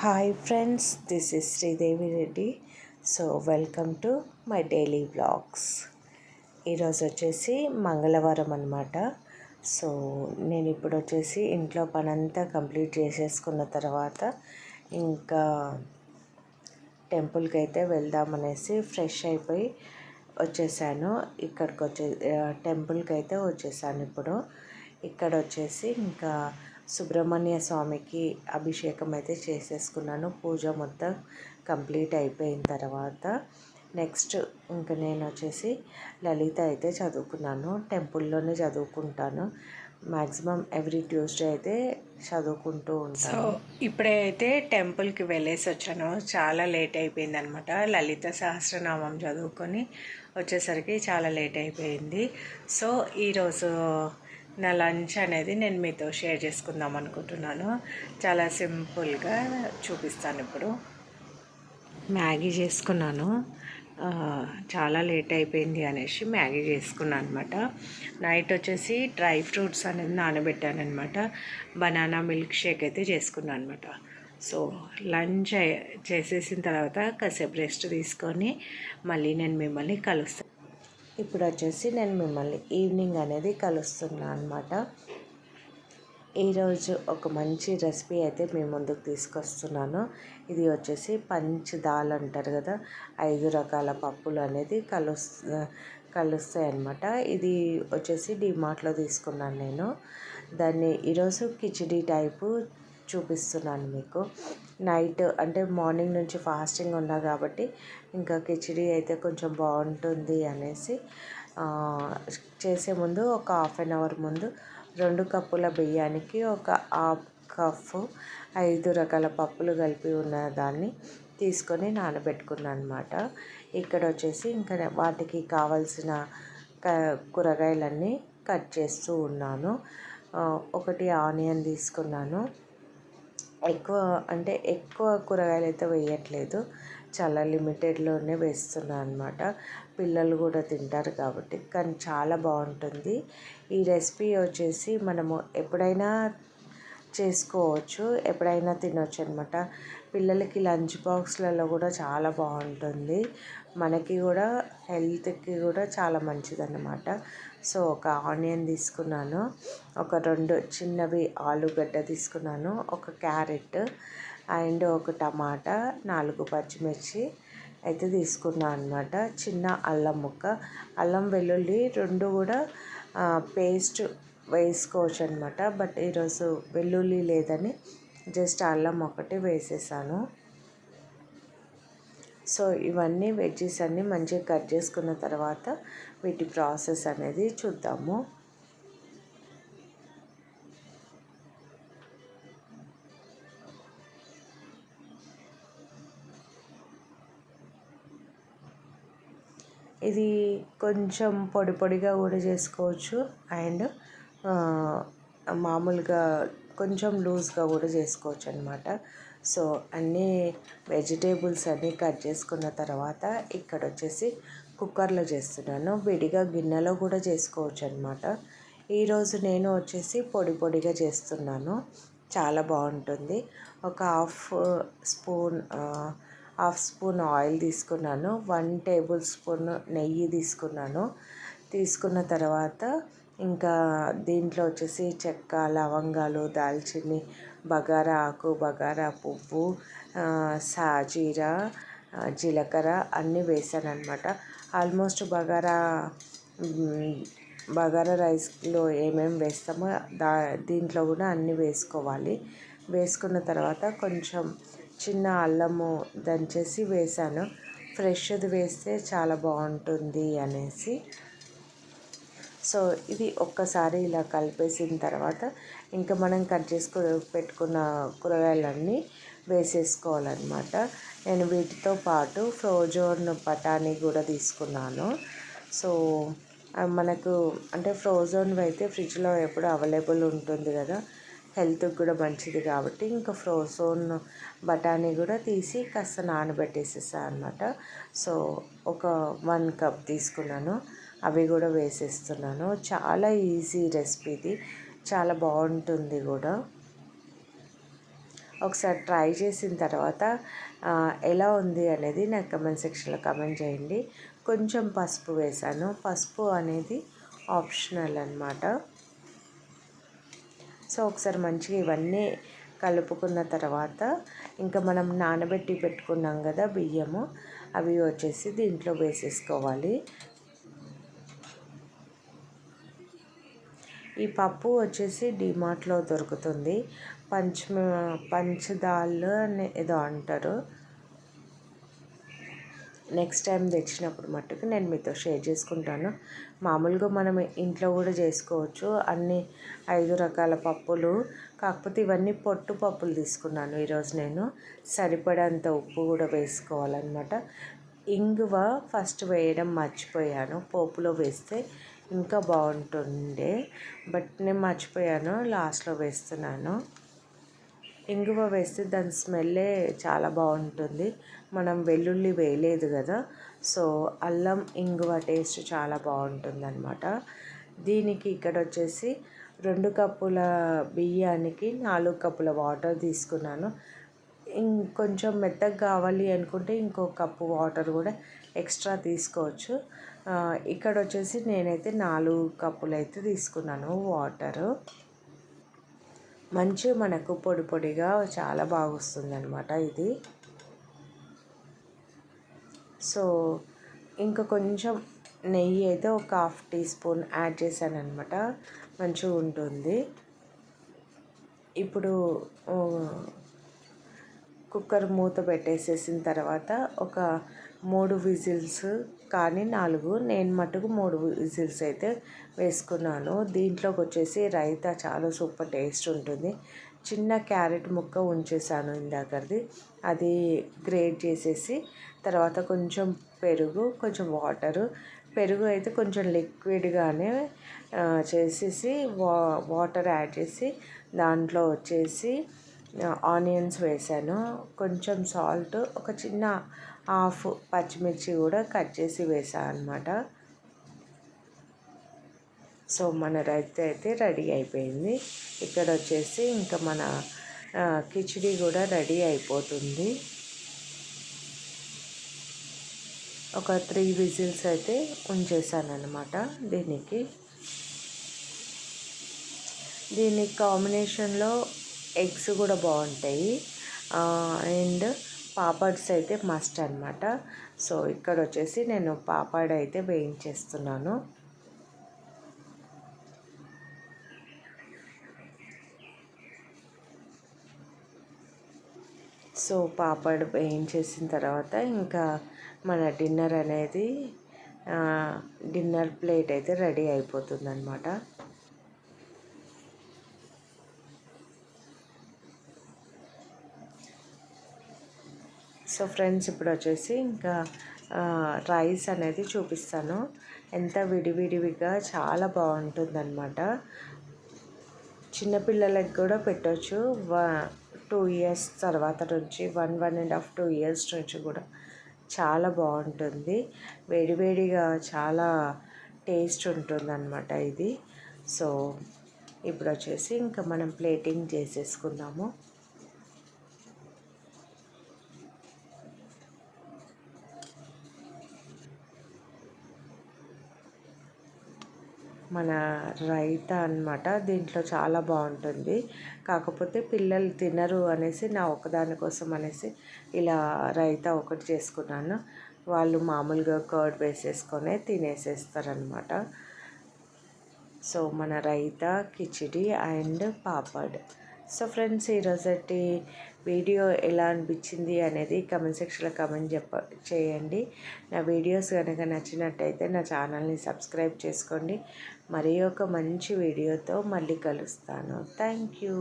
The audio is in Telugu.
Hi friends this is Sridevi Reddy. So welcome to my daily blogs ఈరోజు వచ్చేసి మంగళవారం అనమాట సో నేను ఇప్పుడు వచ్చేసి ఇంట్లో పనంతా కంప్లీట్ చేసేసుకున్న తర్వాత ఇంకా టెంపుల్కి అయితే వెళ్దామనేసి ఫ్రెష్ అయిపోయి వచ్చేసాను. ఇక్కడికి వచ్చే టెంపుల్కి అయితే వచ్చేసాను ఇప్పుడు. ఇక్కడ వచ్చేసి ఇంకా సుబ్రహ్మణ్య స్వామికి అభిషేకం అయితే చేసేసుకున్నాను. పూజ మొత్తం కంప్లీట్ అయిపోయిన తర్వాత నెక్స్ట్ ఇంకా నేను వచ్చేసి లలిత అయితే చదువుకున్నాను. టెంపుల్లోనే చదువుకుంటాను. మ్యాక్సిమం ఎవ్రీ ట్యూస్డే అయితే చదువుకుంటూ ఉంటాను. సో ఇప్పుడే అయితే టెంపుల్కి వెళ్ళేసి వచ్చాను. చాలా లేట్ అయిపోయింది అనమాట లలిత సహస్రనామం చదువుకొని వచ్చేసరికి చాలా లేట్ అయిపోయింది. సో ఈరోజు నా లంచ్ అనేది నేను మీతో షేర్ చేసుకుందాం అనుకుంటున్నాను. చాలా సింపుల్గా చూపిస్తాను ఇప్పుడు. మ్యాగీ చేసుకున్నాను. చాలా లేట్ అయిపోయింది అనేసి మ్యాగీ చేసుకున్నాను అనమాట నైట్ వచ్చేసి డ్రై ఫ్రూట్స్ అనేది నానబెట్టాను అనమాట బనానా మిల్క్ షేక్ అయితే చేసుకున్నాను అనమాట సో లంచ్ చేసేసిన తర్వాత కాసేపు రెస్ట్ తీసుకొని మళ్ళీ నేను మిమ్మల్ని కలుస్తాను ఇప్పుడు వచ్చేసి నేను మిమ్మల్ని ఈవినింగ్ అనేది కలుస్తున్నాను అనమాట ఈరోజు ఒక మంచి రెసిపీ అయితే మీ ముందుకు తీసుకొస్తున్నాను. ఇది వచ్చేసి పంచ్ దాల్ అంటారు కదా ఐదు రకాల పప్పులు అనేది కలుస్ కలుస్తాయి అన్నమాట. ఇది వచ్చేసి డిమార్ట్లో తీసుకున్నాను నేను. దాన్ని ఈరోజు కిచిడి టైపు చూపిస్తున్నాను మీకు. నైట్ అంటే మార్నింగ్ నుంచి ఫాస్టింగ్ ఉన్నా కాబట్టి ఇంకా కిచిడి అయితే కొంచెం బాగుంటుంది అనేసి చేసే ముందు ఒక హాఫ్ అన్ అవర్ ముందు రెండు కప్పుల బియ్యానికి ఒక హాఫ్ కప్ ఐదు రకాల పప్పులు కలిపి ఉన్న దాన్ని తీసుకొని నానబెట్టుకున్నాను అనమాట ఇక్కడ వచ్చేసి ఇంకా వాటికి కావలసిన కూరగాయలన్నీ కట్ చేస్తూ ఉన్నాను. ఒకటి ఆనియన్ తీసుకున్నాను. ఎక్కువ అంటే ఎక్కువ కూరగాయలు అయితే వేయట్లేదు. చాలా లిమిటెడ్లోనే వేస్తున్నాను అనమాట పిల్లలు కూడా తింటారు కాబట్టి. కానీ చాలా బాగుంటుంది. ఈ రెసిపీ వచ్చేసి మనము ఎప్పుడైనా చేసుకోవచ్చు ఎప్పుడైనా తినవచ్చు అనమాట పిల్లలకి లంచ్ బాక్స్లలో కూడా చాలా బాగుంటుంది. మనకి కూడా హెల్త్కి కూడా చాలా మంచిదన్నమాట. సో ఒక ఆనియన్ తీసుకున్నాను ఒక రెండు చిన్నవి ఆలుగడ్డ తీసుకున్నాను ఒక క్యారెట్ అండ్ ఒక టమాటా నాలుగు పచ్చిమిర్చి అయితే తీసుకున్నాను అనమాట చిన్న అల్లం ముక్క అల్లం వెల్లుల్లి రెండు కూడా పేస్ట్ వేసుకోవచ్చు అనమాట బట్ ఈరోజు వెల్లుల్లి లేదని జస్ట్ అల్లం ఒకటి వేసేసాను. సో ఇవన్నీ వెజ్జెస్ అన్నీ మంచిగా కట్ చేసుకున్న తర్వాత వీటి ప్రాసెస్ అనేది చూద్దాము. ఇది కొంచెం పొడి పొడిగా కూడా చేసుకోవచ్చు అండ్ మామూలుగా కొంచెం లూజ్గా కూడా చేసుకోవచ్చు అనమాట సో అన్నీ వెజిటేబుల్స్ అన్నీ కట్ చేసుకున్న తర్వాత ఇక్కడ వచ్చేసి కుక్కర్లో చేస్తున్నాను. విడిగా గిన్నెలో కూడా చేసుకోవచ్చు అనమాట ఈరోజు నేను వచ్చేసి పొడి పొడిగా చేస్తున్నాను. చాలా బాగుంటుంది. ఒక half spoon half spoon oil తీసుకున్నాను. వన్ టేబుల్ స్పూన్ నెయ్యి తీసుకున్నాను. తీసుకున్న తర్వాత ఇంకా దీంట్లో వచ్చేసి చెక్క లవంగాలు దాల్చిని బగారా ఆకు బగారా పువ్వు సాజీరా జీలకర్ర అన్నీ వేసాను అనమాట ఆల్మోస్ట్ బగారా బగారా రైస్లో ఏమేమి వేస్తామో దా దీంట్లో కూడా అన్నీ వేసుకోవాలి. వేసుకున్న తర్వాత కొంచెం చిన్న అల్లము దంచేసి వేసాను. ఫ్రెష్ది వేస్తే చాలా బాగుంటుంది అనేసి సో ఇది ఒక్కసారి ఇలా కలిపేసిన తర్వాత ఇంకా మనం కట్ చేసుకు పెట్టుకున్న కూరగాయలన్నీ వేసేసుకోవాలన్నమాట. నేను వీటితో పాటు ఫ్రోజోన్ బఠానీ కూడా తీసుకున్నాను. సో మనకు అంటే ఫ్రోజోన్ అయితే ఫ్రిడ్జ్లో ఎప్పుడు అవైలబుల్ ఉంటుంది కదా హెల్త్కి కూడా మంచిది కాబట్టి ఇంకా ఫ్రోజోన్ బఠానీ కూడా తీసి కాస్త నానబెట్టేసేసా అనమాట సో ఒక వన్ కప్ తీసుకున్నాను. అవి కూడా వేసేస్తున్నాను. చాలా ఈజీ రెసిపీది. చాలా బాగుంటుంది కూడా. ఒకసారి ట్రై చేసిన తర్వాత ఎలా ఉంది అనేది నాకు కమెంట్ సెక్షన్లో కమెంట్ చేయండి. కొంచెం పసుపు వేసాను. పసుపు అనేది ఆప్షనల్ అనమాట సో ఒకసారి మంచిగా ఇవన్నీ కలుపుకున్న తర్వాత ఇంకా మనం నానబెట్టి పెట్టుకున్నాం కదా బియ్యము అవి వచ్చేసి దీంట్లో వేసేసుకోవాలి. ఈ పప్పు వచ్చేసి డిమార్ట్లో దొరుకుతుంది. పంచ పంచదాళ్ళు అని ఏదో అంటారు. నెక్స్ట్ టైం తెచ్చినప్పుడు మట్టుకు నేను మీతో షేర్ చేసుకుంటాను. మామూలుగా మనం ఇంట్లో కూడా చేసుకోవచ్చు. అన్ని ఐదు రకాల పప్పులు. కాకపోతే ఇవన్నీ పొట్టు పప్పులు తీసుకున్నాను ఈరోజు నేను. సరిపడంత ఉప్పు కూడా వేసుకోవాలన్నమాట. ఇంగువ ఫస్ట్ వేయడం మర్చిపోయాను. పోపులో వేస్తే ఇంకా బాగుంటుండే. బట్ నేను మర్చిపోయాను. లాస్ట్లో వేస్తున్నాను. ఇంగువ వేస్తే దాని స్మెల్లే చాలా బాగుంటుంది. మనం వెల్లుల్లి వేయలేదు కదా. సో అల్లం ఇంగువ టేస్ట్ చాలా బాగుంటుంది అనమాట దీనికి ఇక్కడ వచ్చేసి రెండు కప్పుల బియ్యానికి నాలుగు కప్పుల వాటర్ తీసుకున్నాను. ఇంకొంచెం మెత్తగా కావాలి అనుకుంటే ఇంకో కప్పు వాటర్ కూడా ఎక్స్ట్రా తీసుకోవచ్చు. ఇక్కడ వచ్చేసి నేనైతే నాలుగు కప్పులు అయితే తీసుకున్నాను వాటరు. మంచి మనకు పొడి పొడిగా చాలా బాగా వస్తుందనమాట ఇది. సో ఇంకా కొంచెం నెయ్యి అయితే ఒక హాఫ్ టీ స్పూన్ యాడ్ చేశాను అనమాట మంచిగా ఉంటుంది. ఇప్పుడు కుక్కర్ మూత పెట్టేసేసిన తర్వాత ఒక మూడు విజిల్స్ కానీ నాలుగు. నేను మటుకు మూడు విజిల్స్ అయితే వేసుకున్నాను. దీంట్లోకి వచ్చేసి రైతా చాలా సూపర్ టేస్ట్ ఉంటుంది. చిన్న క్యారెట్ ముక్క ఉంచేసాను ఇందాకది. అది గ్రేట్ చేసేసి తర్వాత కొంచెం పెరుగు కొంచెం వాటరు. పెరుగు అయితే కొంచెం లిక్విడ్గానే చేసేసి వా వాటర్ యాడ్ చేసి దాంట్లో వచ్చేసి ఆనియన్స్ వేసాను. కొంచెం సాల్ట్ ఒక చిన్న హాఫ్ పచ్చిమిర్చి కూడా కట్ చేసి వేసాను అనమాట సో మన రైస్ అయితే రెడీ అయిపోయింది. ఇక్కడ వచ్చేసి ఇంకా మన కిచిడి కూడా రెడీ అయిపోతుంది. ఒక త్రీ విజిల్స్ అయితే ఉంచేసాను అనమాట దీనికి. దీని కాంబినేషన్లో ఎగ్స్ కూడా బాగుంటాయి. అండ్ పాపడ్స్ అయితే మస్ట్ అనమాట సో ఇక్కడ వచ్చేసి నేను పాపడ్ అయితే వేయించేస్తున్నాను. సో పాపడ్ వేయించేసిన తర్వాత ఇంకా మన డిన్నర్ అనేది డిన్నర్ ప్లేట్ అయితే రెడీ అయిపోతుందన్నమాట. సో ఫ్రెండ్స్ ఇప్పుడు వచ్చేసి ఇంకా రైస్ అనేది చూపిస్తాను. ఎంత విడివిడివిగా చాలా బాగుంటుందన్నమాట. చిన్నపిల్లలకి కూడా పెట్టవచ్చు టూ ఇయర్స్ తర్వాత నుంచి one one and half two years నుంచి కూడా చాలా బాగుంటుంది. వేడివేడిగా చాలా టేస్ట్ ఉంటుందన్నమాట ఇది. సో ఇప్పుడు వచ్చేసి ఇంకా మనం ప్లేటింగ్ చేసేసుకుందాము. మన రైత అనమాట దీంట్లో చాలా బాగుంటుంది. కాకపోతే పిల్లలు తినరు అనేసి నా ఒకదాని కోసం అనేసి ఇలా రైతా ఒకటి చేసుకున్నాను. వాళ్ళు మామూలుగా కర్డ్ వేసేసుకొని తినేసేస్తారనమాట సో మన raita khichdi and papad. So friends ఈరోజటి video ఎలా అనిపించింది అనేది కమెంట్ సెక్షన్లో కమెంట్ చెప్ప చేయండి. నా వీడియోస్ కనుక నచ్చినట్టయితే నా ఛానల్ని సబ్స్క్రైబ్ చేసుకోండి. మరి ఒక మంచి వీడియోతో మళ్ళీ కలుస్తాను. Thank you.